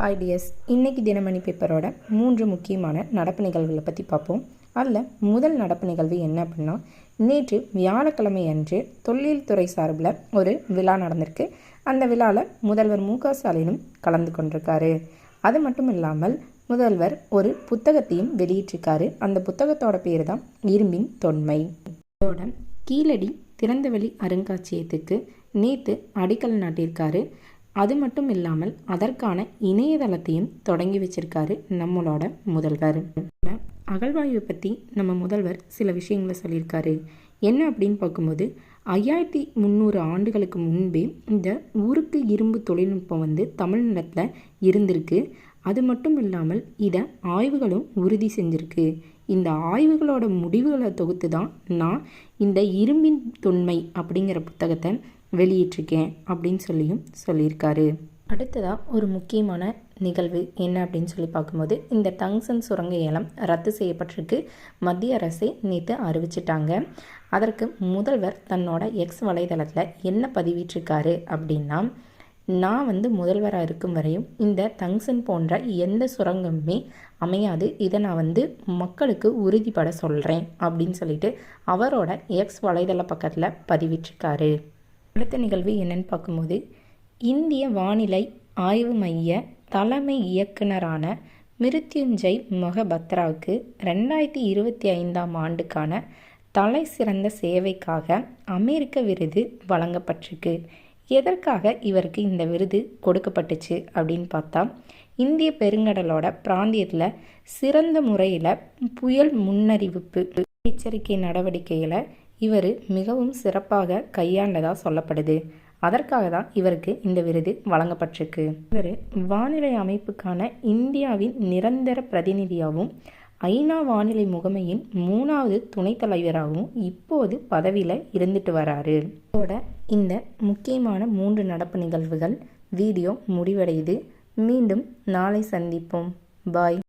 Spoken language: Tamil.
ஹாய் இன்னைக்கு தினமணி பேப்பரோட மூன்று முக்கியமான நடப்பு நிகழ்வுகளை பற்றி பார்ப்போம். அதில் முதல் நடப்பு நிகழ்வு என்ன அப்படின்னா நேற்று வியாழக்கிழமை அன்று தொழில் துறை சார்பில் ஒரு விழா நடந்திருக்கு. அந்த விழாவில் முதல்வர் மு க ஸ்டாலினும் கலந்து கொண்டிருக்காரு. அது மட்டும் இல்லாமல் முதல்வர் ஒரு புத்தகத்தையும் வெளியிட்டிருக்காரு. அந்த புத்தகத்தோட பேர் தான் இரும்பின் தொன்மை. இதோட கீழடி திறந்தவெளி அருங்காட்சியகத்துக்கு நேற்று அடிக்கல் நாட்டியிருக்காரு. அது மட்டும் இல்லாமல் அதற்கான இணையதளத்தையும் தொடங்கி வச்சிருக்காரு நம்மளோட முதல்வர். அகழ்வாய்வை பற்றி நம்ம முதல்வர் சில விஷயங்களை சொல்லியிருக்காரு. என்ன அப்படின்னு பார்க்கும்போது ஐயாயிரத்தி முந்நூறு ஆண்டுகளுக்கு முன்பே இந்த ஊருக்கு இரும்பு தொழில்நுட்பம் வந்து தமிழ்நாட்டில் இருந்திருக்கு. அது மட்டும் இல்லாமல் இதை ஆய்வுகளும் உறுதி செஞ்சுருக்கு. இந்த ஆய்வுகளோட முடிவுகளை தொகுத்து தான் நான் இந்த இரும்பின் தொன்மை அப்படிங்கிற புத்தகத்தை வெளியிட்டிருக்கேன் அப்படின்னு சொல்லியும் சொல்லியிருக்காரு. அடுத்ததாக ஒரு முக்கியமான நிகழ்வு என்ன அப்படின்னு சொல்லி பார்க்கும்போது இந்த டங்ஸன் சுரங்க ஏலம் ரத்து செய்யப்பட்டிருக்கு. மத்திய அரசே நேற்று அறிவிச்சிட்டாங்க. அதற்கு முதல்வர் தன்னோட எக்ஸ் வலைதளத்தில் என்ன பதிவிட்டிருக்காரு அப்படின்னா நான் வந்து முதல்வராக இருக்கும் வரையும் இந்த டங்ஸன் போன்ற எந்த சுரங்கமுமே அமையாது. இதை நான் வந்து மக்களுக்கு உறுதிப்பட சொல்கிறேன் அப்படின்னு சொல்லிட்டு அவரோட எக்ஸ் வலைதள பக்கத்தில் பதிவிட்டிருக்காரு. அடுத்த நிகழ்வு என்னன்னு பார்க்கும்போது இந்திய வானிலை ஆய்வு மைய தலைமை இயக்குனரான மிருத்யுஞ்சய் மொஹபத்ராவுக்கு ரெண்டாயிரத்தி இருபத்தி ஐந்தாம் ஆண்டுக்கான தலை சிறந்த சேவைக்காக அமெரிக்க விருது வழங்கப்பட்டிருக்கு. எதற்காக இவருக்கு இந்த விருது கொடுக்கப்பட்டுச்சு அப்படின்னு பார்த்தா இந்திய பெருங்கடலோட பிராந்தியத்தில் சிறந்த முறையில் புயல் முன்னறிவிப்பு எச்சரிக்கை நடவடிக்கைகளை இவர் மிகவும் சிறப்பாக கையாண்டதாக சொல்லப்படுது. அதற்காக தான் இவருக்கு இந்த விருது வழங்கப்பட்டிருக்கு. இவர் வானிலை அமைப்புக்கான இந்தியாவின் நிரந்தர பிரதிநிதியாகவும் ஐநா வானிலை முகமையின் மூணாவது துணைத் தலைவராகவும் இப்போது பதவியில் இருந்துட்டு வராரு. இதோட இந்த முக்கியமான மூன்று நடப்பு நிகழ்வுகள் வீடியோ முடிவடையுது. மீண்டும் நாளை சந்திப்போம். பாய்.